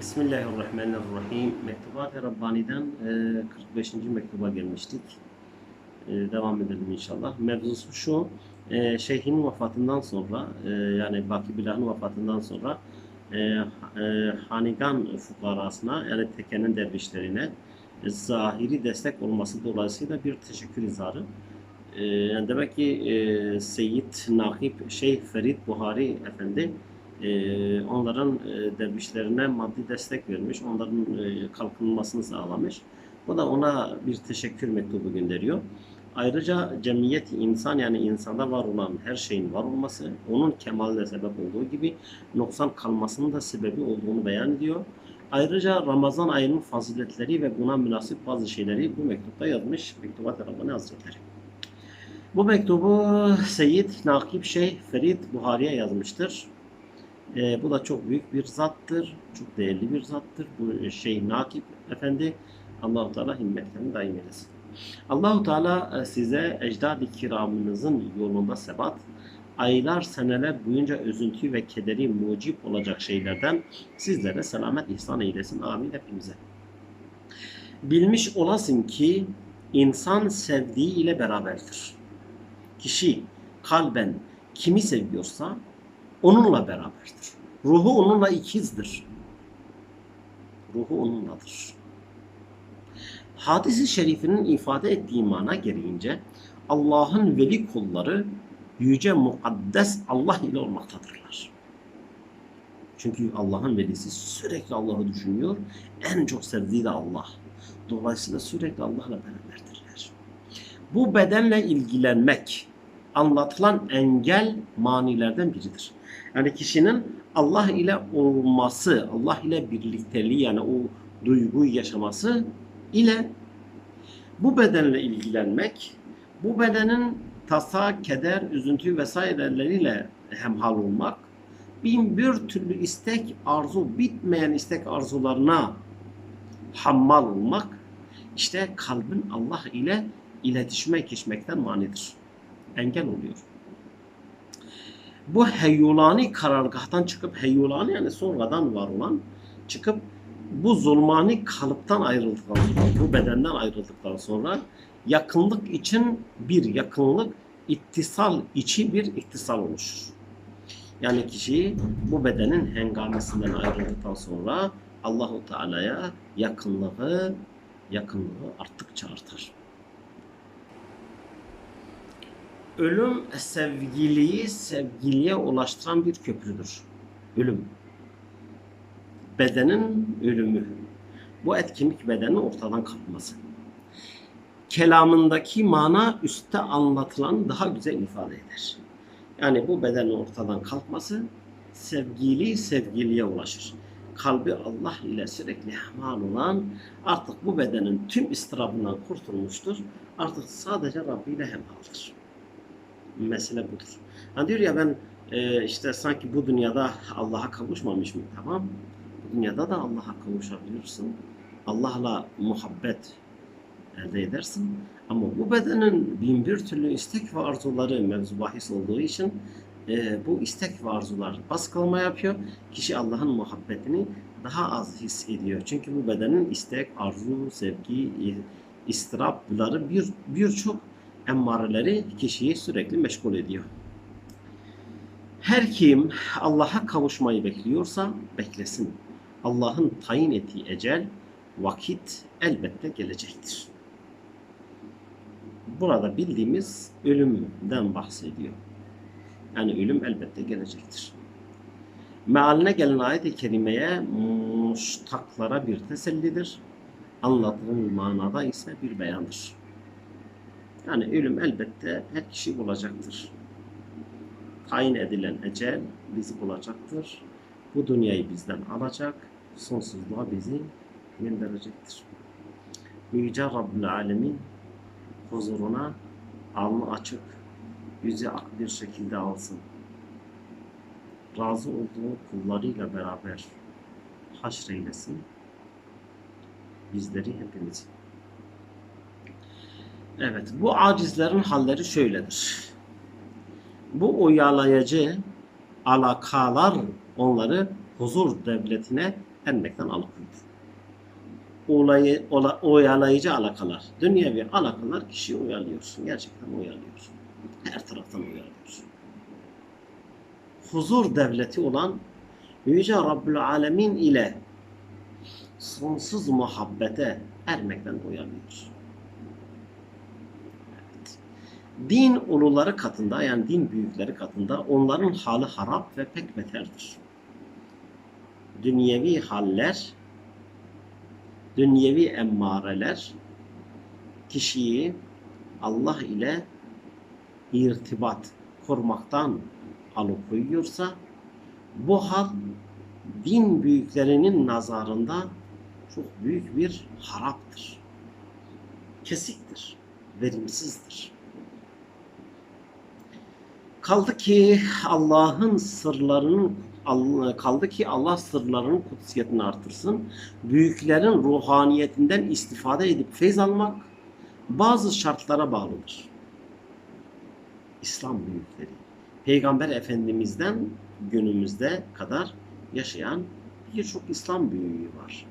Bismillahirrahmanirrahim. Mektubat-ı Rabbani'den e, 45. mektuba gelmiştik. E, Devam edelim inşallah. Mevzusu şu, e, şeyhin vefatından sonra, e, yani Baki Bilah'ın vefatından sonra e, e, Hanigan fukarasına, yani tekenin dervişlerine e, zahiri destek olması dolayısıyla bir teşekkür izharı. E, yani demek ki e, Seyyid Nakip Şeyh Ferit Buhari Efendi e, onların e, dervişlerine maddi destek vermiş, onların e, kalkınmasını sağlamış. O da ona bir teşekkür mektubu gönderiyor. Ayrıca cemiyet insan yani insanda var olan her şeyin var olması, onun kemaline sebep olduğu gibi noksan kalmasının da sebebi olduğunu beyan ediyor. Ayrıca Ramazan ayının faziletleri ve buna münasip bazı şeyleri bu mektupta yazmış Mektubat-ı Rabbani Hazretleri. Bu mektubu Seyyid Nakip Şeyh Ferit Buhari'ye yazmıştır. E, bu da çok büyük bir zattır. Çok değerli bir zattır. Bu şey Nakip Efendi Allahu Teala himmetlerini daim eylesin. Allahu Teala e, size ecdad-ı kiramınızın yolunda sebat, aylar seneler boyunca üzüntü ve kederi mucip olacak şeylerden sizlere selamet ihsan eylesin. Amin hepimize. Bilmiş olasın ki insan sevdiği ile beraberdir. Kişi kalben kimi seviyorsa onunla beraberdir. Ruhu onunla ikizdir. Ruhu onunladır. Hadis-i şerifinin ifade ettiği mana gereğince Allah'ın veli kulları yüce mukaddes Allah ile olmaktadırlar. Çünkü Allah'ın velisi sürekli Allah'ı düşünüyor. En çok sevdiği de Allah. Dolayısıyla sürekli Allah'la beraberdirler. Bu bedenle ilgilenmek anlatılan engel manilerden biridir. Yani kişinin Allah ile olması, Allah ile birlikteliği yani o duyguyu yaşaması ile bu bedenle ilgilenmek, bu bedenin tasa, keder, üzüntü vesaireleriyle hemhal olmak, bin bir türlü istek, arzu, bitmeyen istek arzularına hammal olmak, işte kalbin Allah ile iletişime geçmekten manidir. Engel oluyor bu heyyulani karargahtan çıkıp heyyulani yani sonradan var olan çıkıp bu zulmani kalıptan ayrıldıktan sonra bu bedenden ayrıldıktan sonra yakınlık için bir yakınlık ittisal içi bir ittisal oluşur. Yani kişi bu bedenin hengamesinden ayrıldıktan sonra Allahu Teala'ya yakınlığı yakınlığı arttıkça artar. Ölüm sevgiliyi sevgiliye ulaştıran bir köprüdür. Ölüm. Bedenin ölümü. Bu etkinlik bedenin ortadan kalkması. Kelamındaki mana üstte anlatılan daha güzel ifade eder. Yani bu bedenin ortadan kalkması sevgili sevgiliye ulaşır. Kalbi Allah ile sürekli hemal olan artık bu bedenin tüm istirabından kurtulmuştur. Artık sadece Rabbi ile hemaldir mesele budur. Hani diyor ya ben e, işte sanki bu dünyada Allah'a kavuşmamış mı? Tamam. Bu dünyada da Allah'a kavuşabilirsin. Allah'la muhabbet elde edersin. Ama bu bedenin bin bir türlü istek ve arzuları mevzu bahis olduğu için e, bu istek ve arzular baskılama yapıyor. Kişi Allah'ın muhabbetini daha az hissediyor. Çünkü bu bedenin istek, arzu, sevgi, istirapları bir birçok emmareleri kişiyi sürekli meşgul ediyor. Her kim Allah'a kavuşmayı bekliyorsa beklesin. Allah'ın tayin ettiği ecel, vakit elbette gelecektir. Burada bildiğimiz ölümden bahsediyor. Yani ölüm elbette gelecektir. Mealine gelen ayet-i kerimeye muştaklara bir tesellidir. Anlatılan manada ise bir beyandır. Yani ölüm elbette her kişi bulacaktır. Tayin edilen ecel bizi bulacaktır. Bu dünyayı bizden alacak, sonsuzluğa bizi gönderecektir. Yüce Rabbül Alemin huzuruna alnı açık, yüzü ak bir şekilde alsın. Razı olduğu kullarıyla beraber haşreylesin. Bizleri hepimizi. Evet, bu acizlerin halleri şöyledir. Bu oyalayıcı alakalar onları huzur devletine ermekten alıkoyur. Olayı, ola, oyalayıcı alakalar, dünyevi alakalar kişiyi oyalıyorsun. Gerçekten oyalıyorsun. Her taraftan oyalıyorsun. Huzur devleti olan Yüce Rabbül Alemin ile sonsuz muhabbete ermekten oyalıyorsun. Evet. Din uluları katında yani din büyükleri katında onların hali harap ve pek beterdir. Dünyevi haller, dünyevi emmareler kişiyi Allah ile irtibat kurmaktan alıkoyuyorsa bu hal din büyüklerinin nazarında çok büyük bir haraptır. Kesiktir, verimsizdir. Kaldı ki Allah'ın sırlarının kaldı ki Allah sırlarının kutsiyetini artırsın. Büyüklerin ruhaniyetinden istifade edip feyz almak bazı şartlara bağlıdır. İslam büyükleri. Peygamber Efendimiz'den günümüzde kadar yaşayan birçok İslam büyüğü var.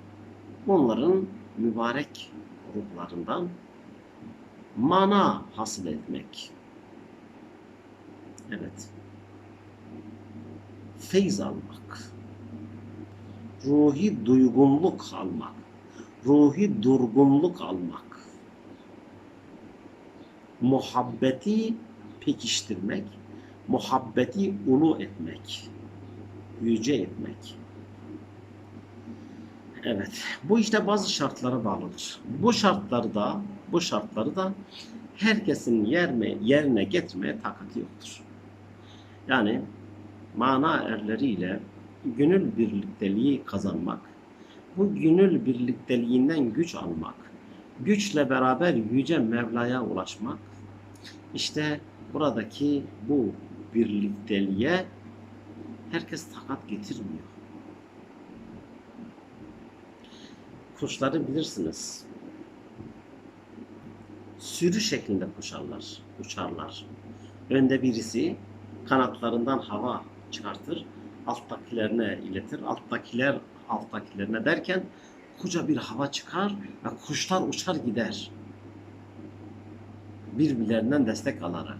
Onların mübarek ruhlarından mana hasıl etmek. Evet. Feyz almak. Ruhi duygunluk almak. Ruhi durgunluk almak. Muhabbeti pekiştirmek. Muhabbeti ulu etmek. Yüce etmek. Evet. Bu işte bazı şartlara bağlıdır. Bu şartları da bu şartları da herkesin yerme, yerine getirmeye takati yoktur. Yani mana erleriyle gönül birlikteliği kazanmak, bu gönül birlikteliğinden güç almak, güçle beraber yüce Mevla'ya ulaşmak, işte buradaki bu birlikteliğe herkes takat getirmiyor. Kuşları bilirsiniz. Sürü şeklinde koşarlar, uçarlar. Önde birisi kanatlarından hava çıkartır, alttakilerine iletir. Alttakiler alttakilerine derken koca bir hava çıkar ve kuşlar uçar gider. Birbirlerinden destek alarak.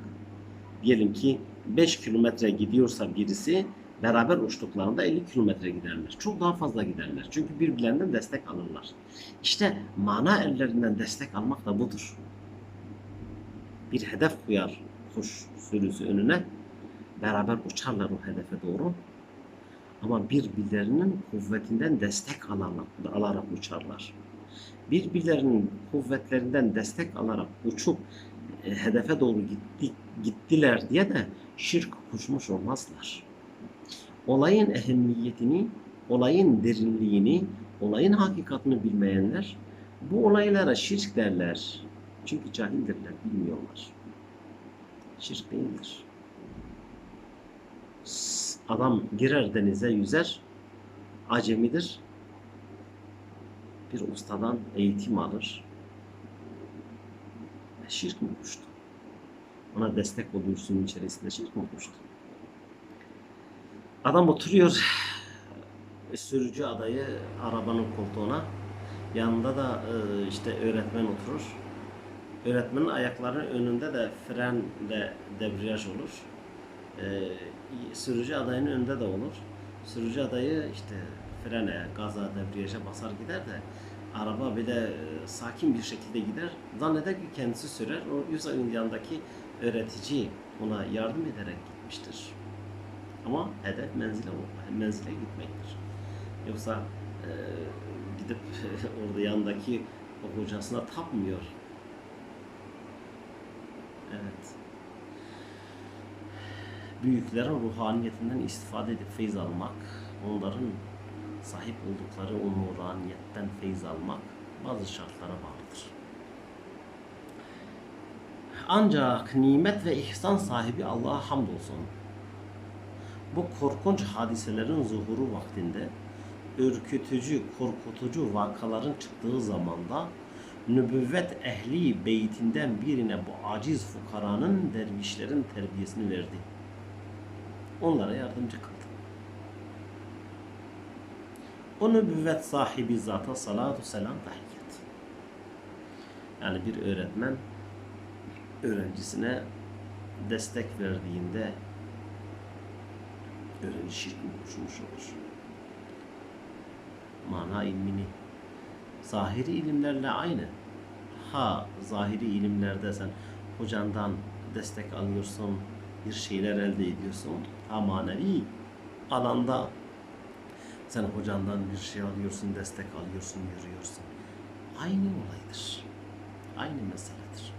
Diyelim ki 5 kilometre gidiyorsa birisi beraber uçtuklarında 50 kilometre giderler. Çok daha fazla giderler. Çünkü birbirlerinden destek alırlar. İşte mana ellerinden destek almak da budur. Bir hedef koyar kuş sürüsü önüne. Beraber uçarlar o hedefe doğru. Ama birbirlerinin kuvvetinden destek alarak, alarak uçarlar. Birbirlerinin kuvvetlerinden destek alarak uçup e, hedefe doğru gitti, gittiler diye de şirk koşmuş olmazlar olayın ehemmiyetini, olayın derinliğini, olayın hakikatini bilmeyenler bu olaylara şirk derler. Çünkü cahildirler, bilmiyorlar. Şirk değildir. Adam girer denize yüzer, acemidir. Bir ustadan eğitim alır. Şirk mi koştu? Ona destek oluyorsun içerisinde şirk mi koştu? Adam oturuyor sürücü adayı arabanın koltuğuna. Yanında da e, işte öğretmen oturur. Öğretmenin ayaklarının önünde de fren de debriyaj olur. Sürücü adayının önünde de olur. Sürücü adayı işte frene, gaza, debriyaja basar gider de araba bile e, sakin bir şekilde gider. Zanneder ki kendisi sürer. O yüz yanındaki öğretici ona yardım ederek gitmiştir. Ama hedef menzile, menzile gitmektir. Yoksa e, gidip orada yanındaki o hocasına tapmıyor. Evet. Büyüklerin ruhaniyetinden istifade edip feyz almak, onların sahip oldukları o nuraniyetten feyz almak bazı şartlara bağlıdır. Ancak nimet ve ihsan sahibi Allah'a hamdolsun bu korkunç hadiselerin zuhuru vaktinde ürkütücü, korkutucu vakaların çıktığı zamanda nübüvvet ehli beytinden birine bu aciz fukaranın dervişlerin terbiyesini verdi. Onlara yardımcı kıldı. O nübüvvet sahibi zata salatu selam tahiyyat. Yani bir öğretmen öğrencisine destek verdiğinde öğrenci şirk mi olur? Mana ilmini zahiri ilimlerle aynı. Ha zahiri ilimlerde sen hocandan destek alıyorsun, bir şeyler elde ediyorsun. Ha manevi alanda sen hocandan bir şey alıyorsun, destek alıyorsun, yürüyorsun. Aynı olaydır. Aynı meseledir.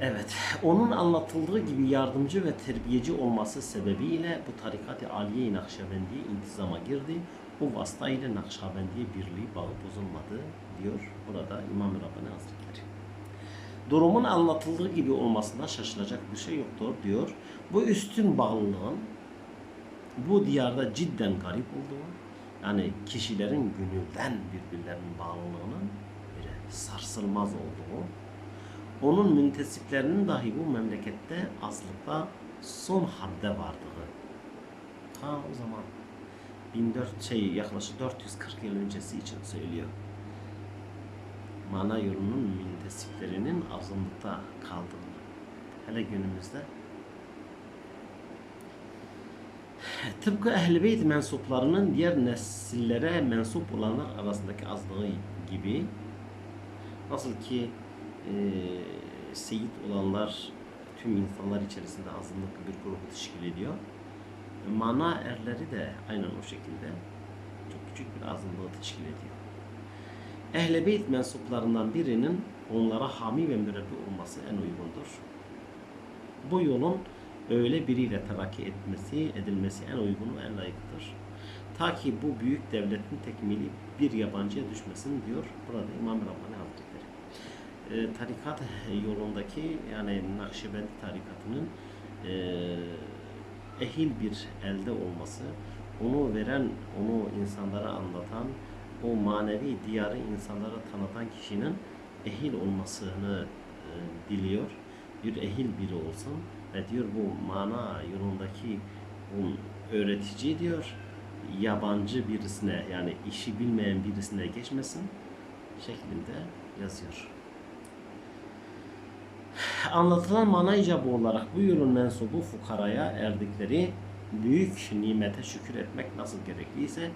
Evet, onun anlatıldığı gibi yardımcı ve terbiyeci olması sebebiyle bu tarikat-ı Aliye-i Nakşibendiye intizama girdi. Bu vasıta ile Nakşibendiye birliği bağı bozulmadı diyor burada İmam Rabbani Hazretleri. Durumun anlatıldığı gibi olmasında şaşılacak bir şey yoktur diyor. Bu üstün bağlılığın bu diyarda cidden garip olduğu, yani kişilerin gönülden birbirlerinin bağlılığının böyle sarsılmaz olduğu, onun müntesiplerinin dahi bu memlekette azlıkta son hadde vardığı. Ha o zaman 1400 şey yaklaşık 440 yıl öncesi için söylüyor. Mana yolunun müntesiplerinin azınlıkta kaldığını. Hele günümüzde Tıpkı Ehl-i Beyt mensuplarının diğer nesillere mensup olanlar arasındaki azlığı gibi nasıl ki e, seyit olanlar tüm insanlar içerisinde azınlıklı bir grubu teşkil ediyor. Mana erleri de aynen o şekilde çok küçük bir azınlığı teşkil ediyor. Ehl-i Beyt mensuplarından birinin onlara hami ve mürebbi olması en uygundur. Bu yolun öyle biriyle terakki etmesi, edilmesi en uygun ve en layıktır. Ta ki bu büyük devletin tekmili bir yabancıya düşmesin diyor burada İmam Rabbani Hazretleri. E, tarikat yolundaki yani Nakşibendi tarikatının e, ehil bir elde olması, onu veren, onu insanlara anlatan, o manevi diyarı insanlara tanıtan kişinin ehil olmasını e, diliyor. Bir ehil biri olsun ve diyor bu mana yolundaki bu öğretici diyor yabancı birisine yani işi bilmeyen birisine geçmesin şeklinde yazıyor. Anlatılan mana icabı olarak bu yolun mensubu fukaraya erdikleri büyük nimete şükür etmek nasıl gerekliyse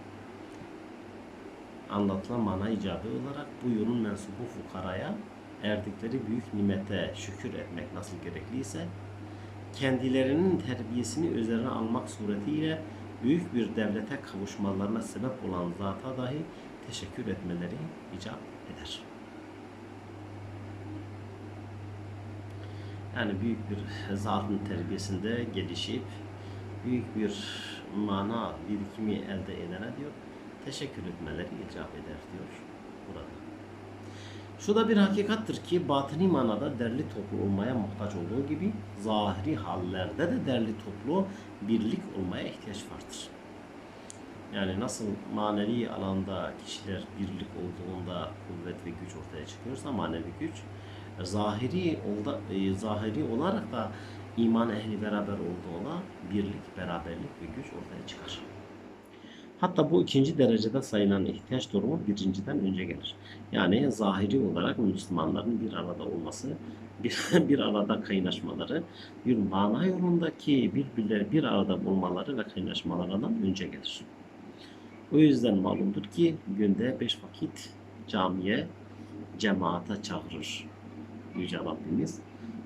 anlatılan mana icabı olarak bu yolun mensubu fukaraya erdikleri büyük nimete şükür etmek nasıl gerekliyse kendilerinin terbiyesini üzerine almak suretiyle büyük bir devlete kavuşmalarına sebep olan zata dahi teşekkür etmeleri icap eder. Yani büyük bir zatın terbiyesinde gelişip büyük bir mana birikimi elde edene diyor teşekkür etmeleri icap eder diyor burada. Şu da bir hakikattır ki batini manada derli toplu olmaya muhtaç olduğu gibi zahiri hallerde de derli toplu birlik olmaya ihtiyaç vardır. Yani nasıl manevi alanda kişiler birlik olduğunda kuvvet ve güç ortaya çıkıyorsa manevi güç zahiri olda, e, zahiri olarak da iman ehli beraber olduğunda birlik, beraberlik ve güç ortaya çıkar. Hatta bu ikinci derecede sayılan ihtiyaç durumu birinciden önce gelir. Yani zahiri olarak Müslümanların bir arada olması, bir, bir arada kaynaşmaları, bir mana yolundaki birbirleri bir arada bulmaları ve kaynaşmalarından önce gelir. O yüzden malumdur ki günde beş vakit camiye, cemaate çağırır Yüce Rabbimiz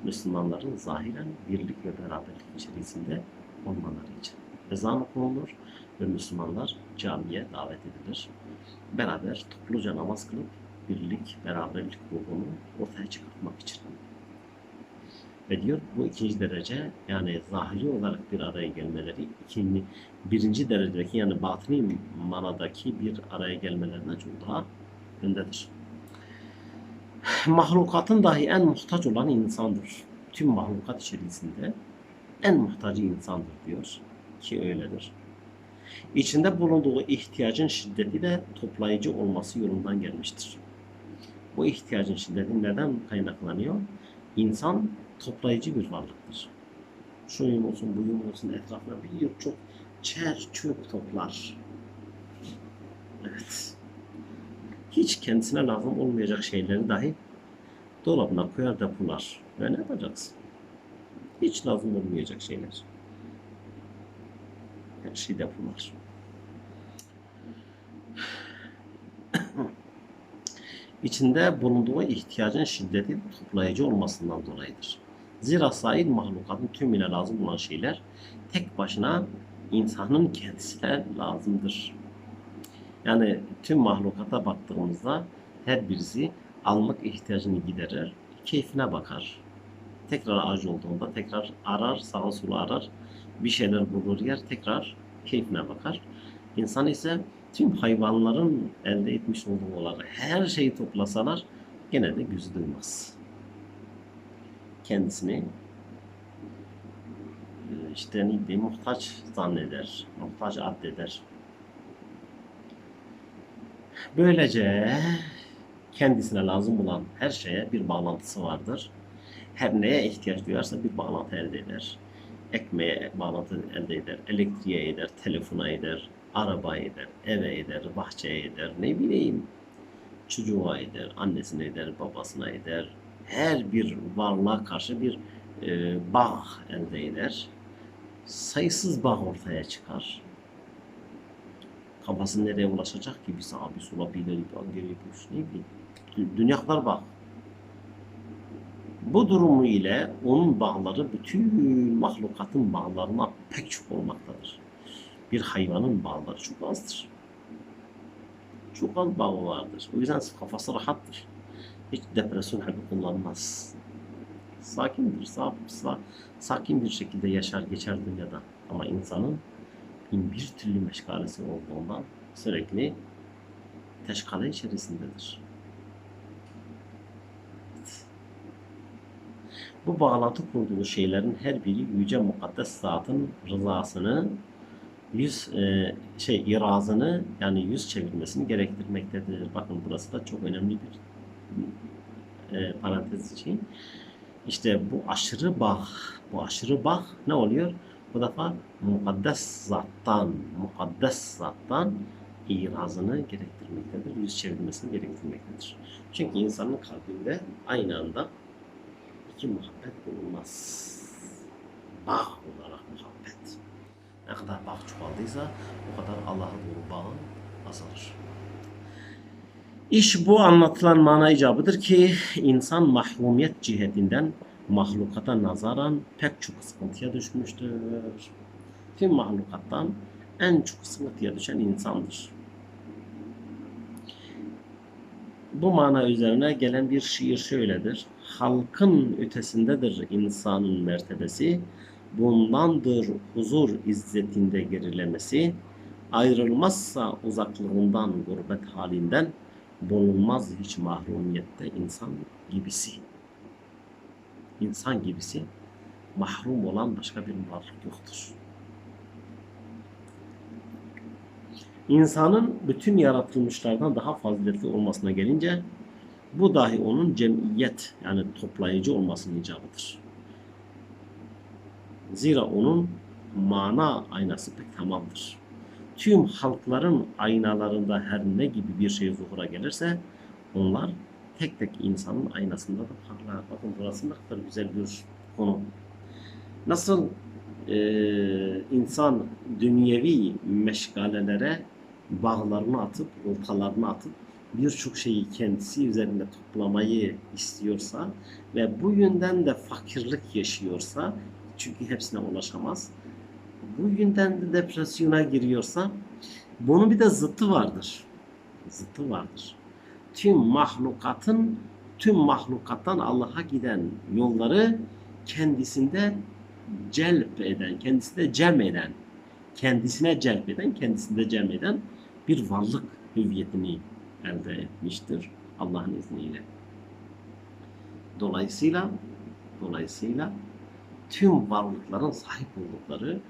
Müslümanların zahiren birlik ve beraberlik içerisinde olmaları için. Ezan okunulur ve Müslümanlar camiye davet edilir. Beraber topluca namaz kılıp birlik, beraberlik ruhunu ortaya çıkartmak için. Ve diyor bu ikinci derece yani zahiri olarak bir araya gelmeleri ikinci, birinci derecedeki yani batini manadaki bir araya gelmelerinden çok daha öndedir. Mahlukatın dahi en muhtaç olan insandır. Tüm mahlukat içerisinde en muhtacı insandır diyor ki öyledir. İçinde bulunduğu ihtiyacın şiddeti de toplayıcı olması yolundan gelmiştir. Bu ihtiyacın şiddeti neden kaynaklanıyor? İnsan toplayıcı bir varlıktır. Şuyum olsun, buyum olsun etrafına birçok çer çöp toplar. Evet. Hiç kendisine lazım olmayacak şeyleri dahi dolabına koyar depolar. Ve ne yapacaksın? Hiç lazım olmayacak şeyler. Her şey depolar. İçinde bulunduğu ihtiyacın şiddeti toplayıcı olmasından dolayıdır. Zira sahil mahlukatın tümüne lazım olan şeyler tek başına insanın kendisine lazımdır. Yani tüm mahlukata baktığımızda her birisi almak ihtiyacını giderir, keyfine bakar. Tekrar acı olduğunda tekrar arar, sağa sola arar, bir şeyler bulur yer, tekrar keyfine bakar. İnsan ise tüm hayvanların elde etmiş olduğu olarak her şeyi toplasalar gene de gözü duymaz. Kendisini e, işte ne diyeyim muhtaç zanneder, muhtaç addeder. Böylece kendisine lazım olan her şeye bir bağlantısı vardır. Her neye ihtiyaç duyarsa bir bağlantı elde eder. Ekmeğe bağlantı elde eder, elektriğe eder, telefona eder, araba eder, eve eder, bahçeye eder, ne bileyim çocuğa eder, annesine eder, babasına eder. Her bir varlığa karşı bir e, bağ elde eder. Sayısız bağ ortaya çıkar. Kafası nereye ulaşacak ki? Bir sağa bir sola bir ileri bir geri bir ne bileyim. Dü- Dünyaklar bak. Bu durumu ile onun bağları bütün mahlukatın bağlarına pek çok olmaktadır. Bir hayvanın bağları çok azdır. Çok az bağı vardır. O yüzden kafası rahattır. Hiç depresyon gibi kullanmaz. Sakindir, sa sa sakin bir şekilde yaşar geçer dünyada. Ama insanın bin bir türlü meşgalesi olduğundan sürekli teşkale içerisindedir. Bu bağlantı kurduğu şeylerin her biri yüce mukaddes zatın rızasını yüz e, şey irazını yani yüz çevirmesini gerektirmektedir. Bakın burası da çok önemli bir e, parantez için. İşte bu aşırı bağ, bu aşırı bağ ne oluyor? Bu defa mukaddes zattan, mukaddes zattan irazını gerektirmektedir. Yüz çevirmesini gerektirmektedir. Çünkü insanın kalbinde aynı anda iki muhabbet bulunmaz. Bağ olarak muhabbet. Ne kadar bağ çoğaldıysa o kadar Allah'a doğru bağı azalır. İş bu anlatılan mana icabıdır ki insan mahrumiyet cihetinden mahlukata nazaran pek çok sıkıntıya düşmüştür. Tüm mahlukattan en çok sıkıntıya düşen insandır. Bu mana üzerine gelen bir şiir şöyledir. Halkın ötesindedir insanın mertebesi, bundandır huzur izzetinde gerilemesi, ayrılmazsa uzaklığından, gurbet halinden, bulunmaz hiç mahrumiyette insan gibisi. İnsan gibisi mahrum olan başka bir varlık yoktur. İnsanın bütün yaratılmışlardan daha faziletli olmasına gelince bu dahi onun cemiyet yani toplayıcı olmasının icabıdır. Zira onun mana aynası pek tamamdır. Tüm halkların aynalarında her ne gibi bir şey zuhura gelirse onlar tek tek insanın aynasında da parlar. Bakın burası ne kadar güzel bir konu. Nasıl e, insan dünyevi meşgalelere bağlarını atıp, ortalarını atıp birçok şeyi kendisi üzerinde toplamayı istiyorsa ve bu yönden de fakirlik yaşıyorsa çünkü hepsine ulaşamaz. Bu yönden de depresyona giriyorsa bunun bir de zıttı vardır. Zıttı vardır. Tüm mahlukatın tüm mahlukattan Allah'a giden yolları kendisinde celp eden, kendisinde cem eden, kendisine celp eden, kendisinde cem eden bir varlık hüviyetini elde etmiştir Allah'ın izniyle. Dolayısıyla dolayısıyla tüm varlıkların sahip oldukları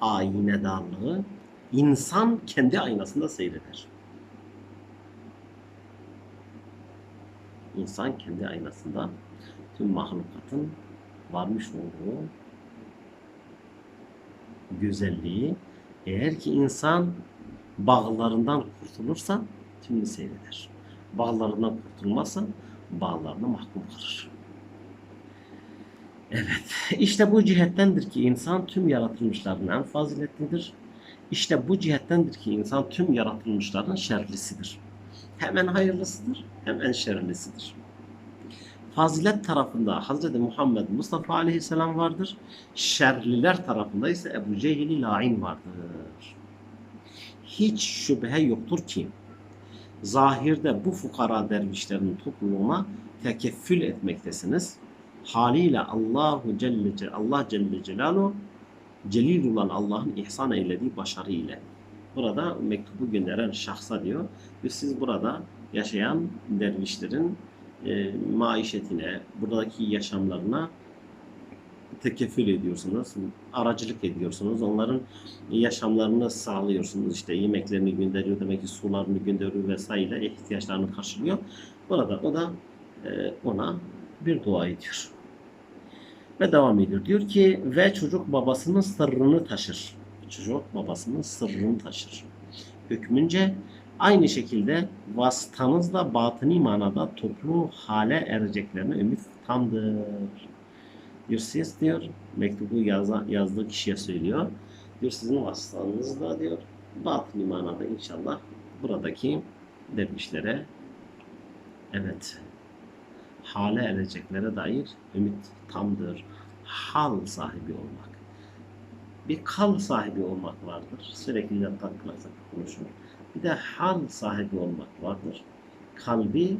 aynedarlığı insan kendi aynasında seyreder. İnsan kendi aynasında tüm mahlukatın varmış olduğu güzelliği eğer ki insan bağlarından kurtulursa tümünü seyreder. Bağlarından kurtulmazsa bağlarına mahkum kalır. Evet, işte bu cihettendir ki insan tüm yaratılmışların en faziletlidir. İşte bu cihettendir ki insan tüm yaratılmışların şerlisidir. Hem en hayırlısıdır hem en şerlisidir. Fazilet tarafında Hz. Muhammed Mustafa Aleyhisselam vardır. Şerliler tarafında ise Ebu Cehil Lain vardır. Hiç şüphe yoktur ki zahirde bu fukara dervişlerin topluluğuna tekeffül etmektesiniz. Haliyle Allahu Celle Cel- Allah Celle Celaluhu celil olan Allah'ın ihsan eylediği başarı ile. Burada mektubu gönderen şahsa diyor ve siz burada yaşayan dervişlerin e, maişetine, buradaki yaşamlarına tekeffül ediyorsunuz, aracılık ediyorsunuz, onların yaşamlarını sağlıyorsunuz. İşte yemeklerini gönderiyor, demek ki sularını gönderiyor vesaire ihtiyaçlarını karşılıyor. Burada o da e, ona bir dua ediyor. Ve devam ediyor. Diyor ki ve çocuk babasının sırrını taşır. Çocuk babasının sırrını taşır. Hükmünce aynı şekilde vasıtanızla batıni manada toplu hale ereceklerine ümit tamdır. Diyor siz diyor mektubu yaza, yazdığı kişiye söylüyor. Diyor sizin vasıtanızla diyor batıni manada inşallah buradaki dervişlere evet hale ereceklere dair ümit tamdır. Hal sahibi olmak. Bir kal sahibi olmak vardır. Sürekli yataklarsak konuşur. Bir de hal sahibi olmak vardır. Kalbi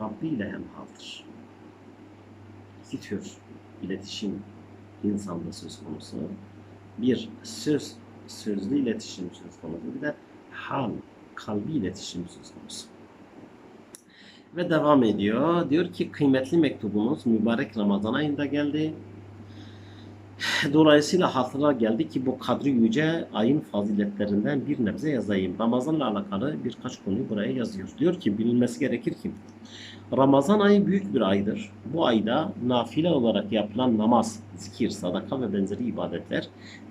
Rabbi ile hemhaldır. İki tür iletişim insanda söz konusu. Bir söz, sözlü iletişim söz konusu. Bir de hal, kalbi iletişim söz konusu. Ve devam ediyor. Diyor ki kıymetli mektubunuz mübarek Ramazan ayında geldi. Dolayısıyla hatıra geldi ki bu kadri yüce ayın faziletlerinden bir nebze yazayım. Ramazanla alakalı birkaç konuyu buraya yazıyor. Diyor ki bilinmesi gerekir ki Ramazan ayı büyük bir aydır. Bu ayda nafile olarak yapılan namaz, zikir, sadaka ve benzeri ibadetler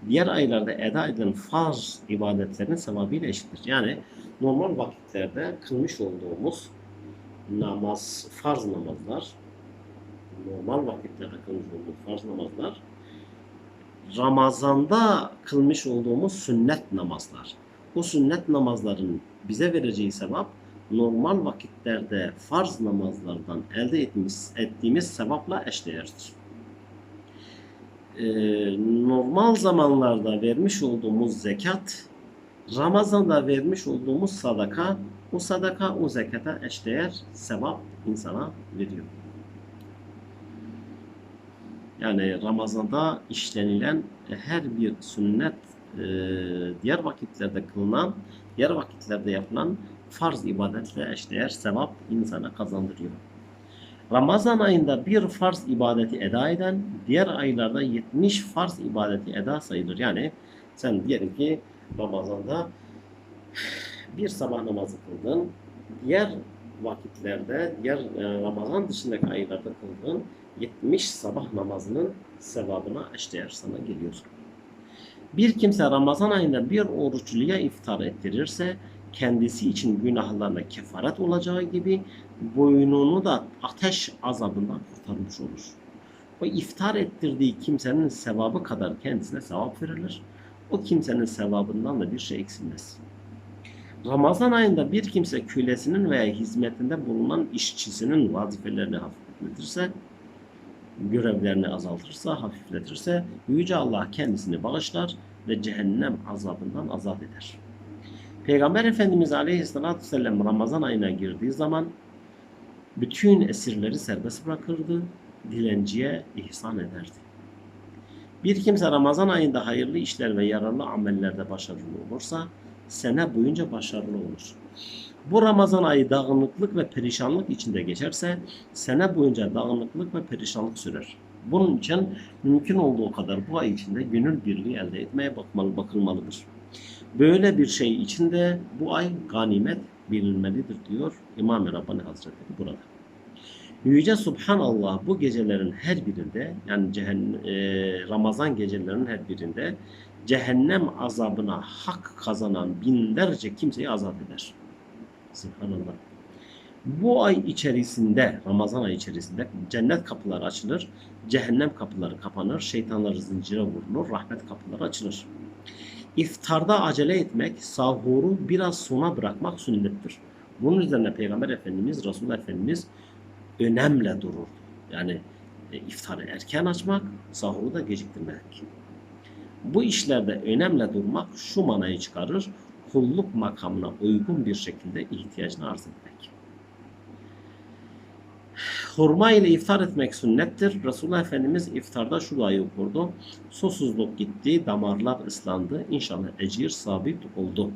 diğer aylarda eda edilen farz ibadetlerin sevabıyla eşittir. Yani normal vakitlerde kılmış olduğumuz namaz, farz namazlar, normal vakitlerde kılmış olduğumuz farz namazlar, Ramazan'da kılmış olduğumuz sünnet namazlar. Bu sünnet namazların bize vereceği sevap, normal vakitlerde farz namazlardan elde etmiş, ettiğimiz sevapla eşdeğerdir. Ee, normal zamanlarda vermiş olduğumuz zekat, Ramazan'da vermiş olduğumuz sadaka, o sadaka o zekata eşdeğer sevap insana veriyor. Yani Ramazan'da işlenilen her bir sünnet e, diğer vakitlerde kılınan, diğer vakitlerde yapılan farz ibadetle eşdeğer sevap insana kazandırıyor. Ramazan ayında bir farz ibadeti eda eden, diğer aylarda 70 farz ibadeti eda sayılır. Yani sen diyelim ki Ramazan'da bir sabah namazı kıldın, diğer vakitlerde, diğer e, Ramazan dışındaki aylarda kıldığın 70 sabah namazının sevabına eşdeğer sana geliyor. Bir kimse Ramazan ayında bir oruçluya iftar ettirirse kendisi için günahlarına kefaret olacağı gibi boynunu da ateş azabından kurtarmış olur. O iftar ettirdiği kimsenin sevabı kadar kendisine sevap verilir. O kimsenin sevabından da bir şey eksilmez. Ramazan ayında bir kimse kölesinin veya hizmetinde bulunan işçisinin vazifelerini hafifletirse, görevlerini azaltırsa, hafifletirse Yüce Allah kendisini bağışlar ve cehennem azabından azat eder. Peygamber Efendimiz Aleyhisselatü Vesselam Ramazan ayına girdiği zaman bütün esirleri serbest bırakırdı, dilenciye ihsan ederdi. Bir kimse Ramazan ayında hayırlı işler ve yararlı amellerde başarılı olursa sene boyunca başarılı olur. Bu Ramazan ayı dağınıklık ve perişanlık içinde geçerse sene boyunca dağınıklık ve perişanlık sürer. Bunun için mümkün olduğu kadar bu ay içinde gönül birliği elde etmeye bakmalı, bakılmalıdır. Böyle bir şey içinde bu ay ganimet bilinmelidir diyor İmam-ı Rabbani Hazretleri burada. Yüce Subhanallah bu gecelerin her birinde yani cehennem, e, Ramazan gecelerinin her birinde cehennem azabına hak kazanan binlerce kimseyi azat eder. Subhanallah. Bu ay içerisinde, Ramazan ayı içerisinde cennet kapıları açılır, cehennem kapıları kapanır, şeytanlar zincire vurulur, rahmet kapıları açılır. İftarda acele etmek, sahuru biraz sona bırakmak sünnettir. Bunun üzerine Peygamber Efendimiz, Resulullah Efendimiz önemle dururdu. Yani e, iftarı erken açmak, sahuru da geciktirmek. Bu işlerde önemle durmak şu manayı çıkarır, kulluk makamına uygun bir şekilde ihtiyacını arz etmek. Hurma ile iftar etmek sünnettir. Resulullah Efendimiz iftarda şu duayı okurdu. Susuzluk gitti, damarlar ıslandı. İnşallah ecir sabit oldu.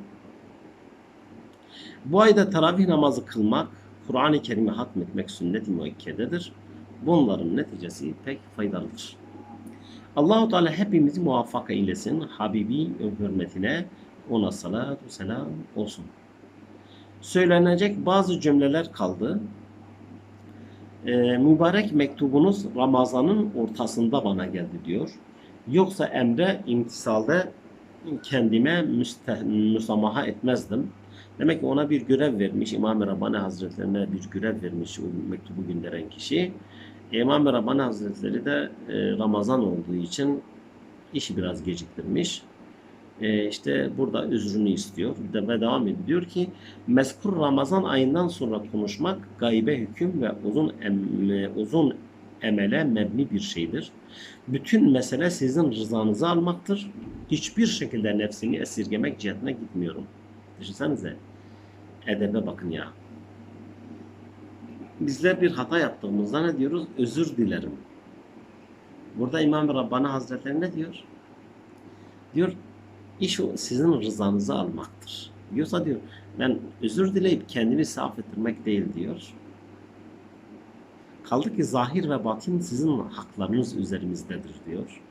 Bu ayda teravih namazı kılmak, Kur'an-ı Kerim'i hatmetmek sünnet-i müekkededir. Bunların neticesi pek faydalıdır. Allahu Teala hepimizi muvaffak eylesin. Habibi hürmetine ona salatu selam olsun. Söylenecek bazı cümleler kaldı. Ee, mübarek mektubunuz Ramazan'ın ortasında bana geldi diyor. Yoksa emre imtisalde kendime müste, müsamaha etmezdim. Demek ki ona bir görev vermiş. İmam-ı Rabbani Hazretlerine bir görev vermiş o mektubu gönderen kişi. İmam-ı Rabbani Hazretleri de e, Ramazan olduğu için işi biraz geciktirmiş. E, işte burada özrünü istiyor ve devam ediyor diyor ki mezkur Ramazan ayından sonra konuşmak gaybe hüküm ve uzun em, uzun emele mebni bir şeydir. Bütün mesele sizin rızanızı almaktır. Hiçbir şekilde nefsini esirgemek cihetine gitmiyorum. Düşünsenize. Edebe bakın ya. Bizler bir hata yaptığımızda ne diyoruz? Özür dilerim. Burada İmam Rabbani Hazretleri ne diyor? Diyor, iş o sizin rızanızı almaktır. Diyorsa diyor, ben özür dileyip kendimi saf ettirmek değil diyor. Kaldı ki zahir ve batin sizin haklarınız üzerimizdedir diyor.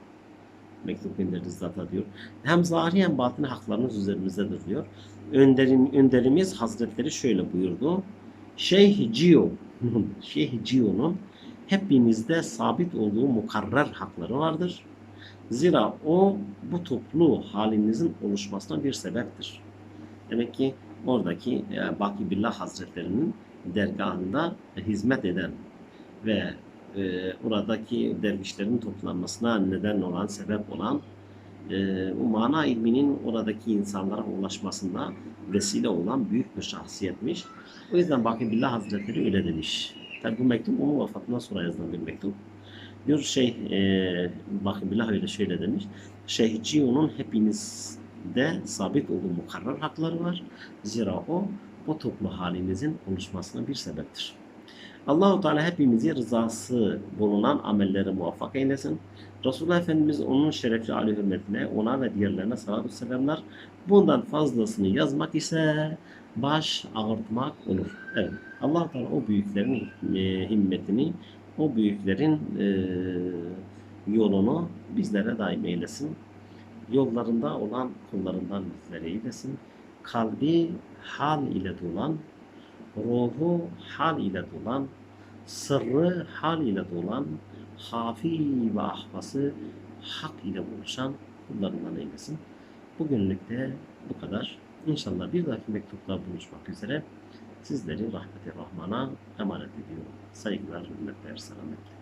Mektup gönderdi zata diyor. Hem zahiri hem batini haklarınız üzerimizdedir diyor. Önderim, önderimiz Hazretleri şöyle buyurdu. Şeyh Cio, Şeyh Cio'nun hepinizde sabit olduğu mukarrer hakları vardır. Zira o bu toplu halinizin oluşmasına bir sebeptir. Demek ki oradaki e, Baki Billah Hazretlerinin dergahında hizmet eden ve e, oradaki dervişlerin toplanmasına neden olan, sebep olan e, o mana ilminin oradaki insanlara ulaşmasında vesile olan büyük bir şahsiyetmiş. O yüzden Baki Billah Hazretleri öyle demiş. Tabi bu mektup onun vefatından sonra yazılan bir mektup. Diyor şey, e, Baki Billah öyle şöyle demiş. Şeyh Cio'nun hepinizde sabit olduğu mukarrer hakları var. Zira o, o toplu halinizin oluşmasına bir sebeptir. Allahu Teala hepimizi rızası bulunan amelleri muvaffak eylesin. Resulullah Efendimiz onun şerefli âli hürmetine, ona ve diğerlerine salatü selamlar. Bundan fazlasını yazmak ise baş ağırtmak olur. Evet. allah Teala o büyüklerin e, himmetini, o büyüklerin e, yolunu bizlere daim eylesin. Yollarında olan kullarından bizlere eylesin. Kalbi hal ile dolan, ruhu hal ile dolan, sırrı hal ile dolan, hafi ve ahvası hak ile buluşan kullarından eylesin. Bugünlük de bu kadar. İnşallah bir dahaki mektupla buluşmak üzere sizleri rahmeti rahmana emanet ediyorum. Saygılar, hürmetler, selametler.